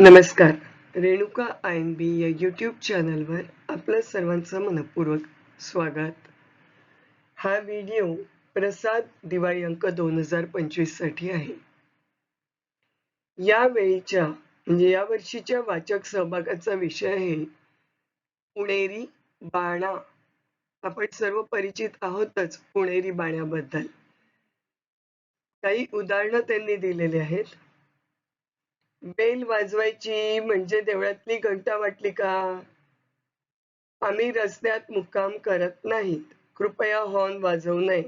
नमस्कार. Renuka I N बी या YouTube चॅनलवर आपलं सर्वांचं मनपूर्वक स्वागत. हा व्हिडिओ प्रसाद दिवाळी अंक दोन हजार पंचवीससाठी आहे. या वेळीच्या म्हणजे या वर्षीच्या वाचक सहभागाचा विषय आहे पुणेरी बाणा. आपण सर्व परिचित आहोतच पुणेरी बाण्याबद्दल. काही उदाहरणं त्यांनी दिलेली आहेत. बेल वाजवायची म्हणजे देवळातली घंटा वाटली का? आम्ही रस्त्यात मुक्काम करत नाहीत. कृपया हॉर्न वाजवू नये.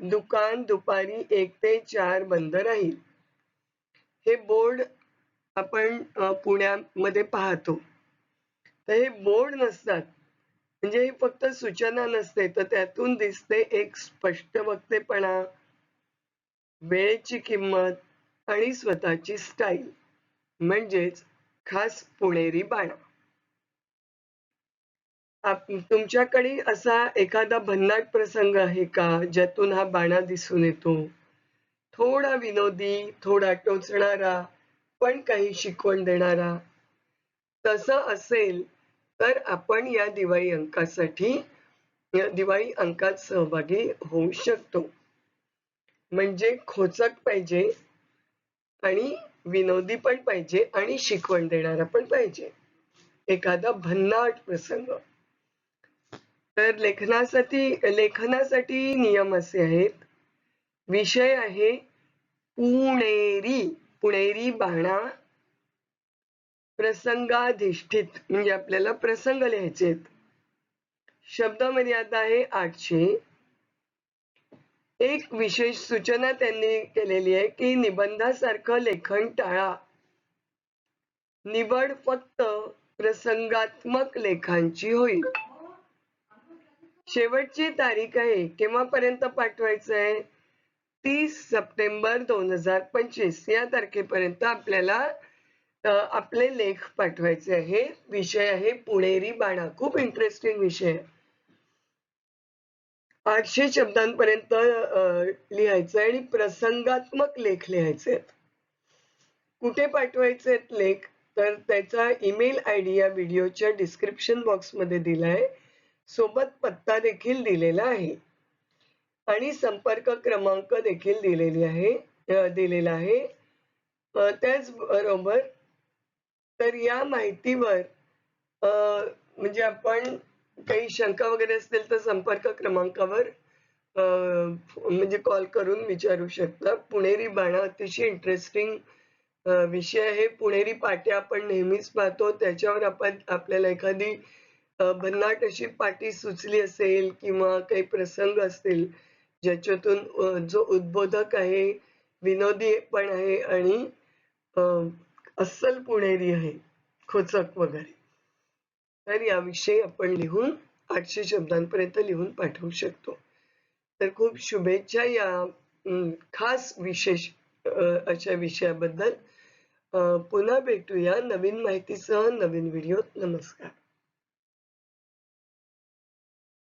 दुकान दुपारी एक ते चार बंद राहील. हे बोर्ड आपण पुण्यामध्ये पाहतो. तर हे बोर्ड नसतात. म्हणजे हे फक्त सूचना नसते. तर त्यातून दिसते एक स्पष्ट वक्तेपणा वेळेची किंमत आणि स्वतःची स्टाईल म्हणजेच खास पुणेरी बाणा. तुमच्याकडे असा एखादा भन्नाट प्रसंग आहे का? ज्यातून हा बाणा दिसून येतो. थोडा विनोदी थोडा टोचणारा पण काही शिकवण देणारा. तसं असेल तर आपण या दिवाळी अंकासाठी दिवाळी अंकात सहभागी होऊ शकतो. म्हणजे खोचक पाहिजे आणि विनोदी पण पाहिजे आणि शिकवण देणारा पण पाहिजे. एखादा भन्नाट प्रसंग. तर लेखनासाठी लेखनासाठी नियम असे आहेत. विषय आहे पुणेरी पुणेरी बाणा प्रसंगाधिष्ठित म्हणजे आपल्याला प्रसंग लिहायचे आहेत. शब्द मर्यादा आहे आठशे. एक विशेष सूचना त्यांनी केलेली आहे की निबंधासारखं लेखन टाळा. निवड फक्त प्रसंगात्मक लेखांची होईल. शेवटची तारीख आहे. केव्हापर्यंत पाठवायचं आहे? तीस सप्टेंबर दोन हजार पंचवीस. या तारखेपर्यंत आपल्याला आपले लेख पाठवायचे आहे. विषय आहे पुणेरी बाणा. खूप इंटरेस्टिंग विषय आहे. आठशे शब्दांपर्यंत लिहायचं आणि प्रसंगात्मक लेख लिहायचे आहेत कुठे पाठवायचे आहेत लेख? तर त्याचा ईमेल आय डी या व्हिडिओच्या डिस्क्रिप्शन बॉक्समध्ये दिलाय. सोबत पत्ता देखील दिलेला आहे. आणि संपर्क क्रमांक देखील दिलेली आहे दिलेला आहे. त्याचबरोबर तर या माहितीवर म्हणजे आपण काही शंका वगैरे असतील तर संपर्क क्रमांकावर म्हणजे कॉल करून विचारू शकता. पुणेरी बाणा अतिशय इंटरेस्टिंग विषय आहे. पुणेरी पाट्या आपण नेहमीच पाहतो. त्याच्यावर आपण आपल्याला एखादी भन्नाट अशी पाटी सुचली असेल किंवा काही प्रसंग असतील ज्याच्यातून जो उद्बोधक आहे विनोदी पण आहे आणि अस्सल पुणेरी आहे. खोचक वगैरे. तर याविषयी आपण लिहून आठशे शब्दांपर्यंत लिहून पाठवू शकतो. तर खूप शुभेच्छा या खास विशेष अशा विषयाबद्दल. पुन्हा भेटूया नवीन माहितीसह नवीन व्हिडिओ नमस्कार.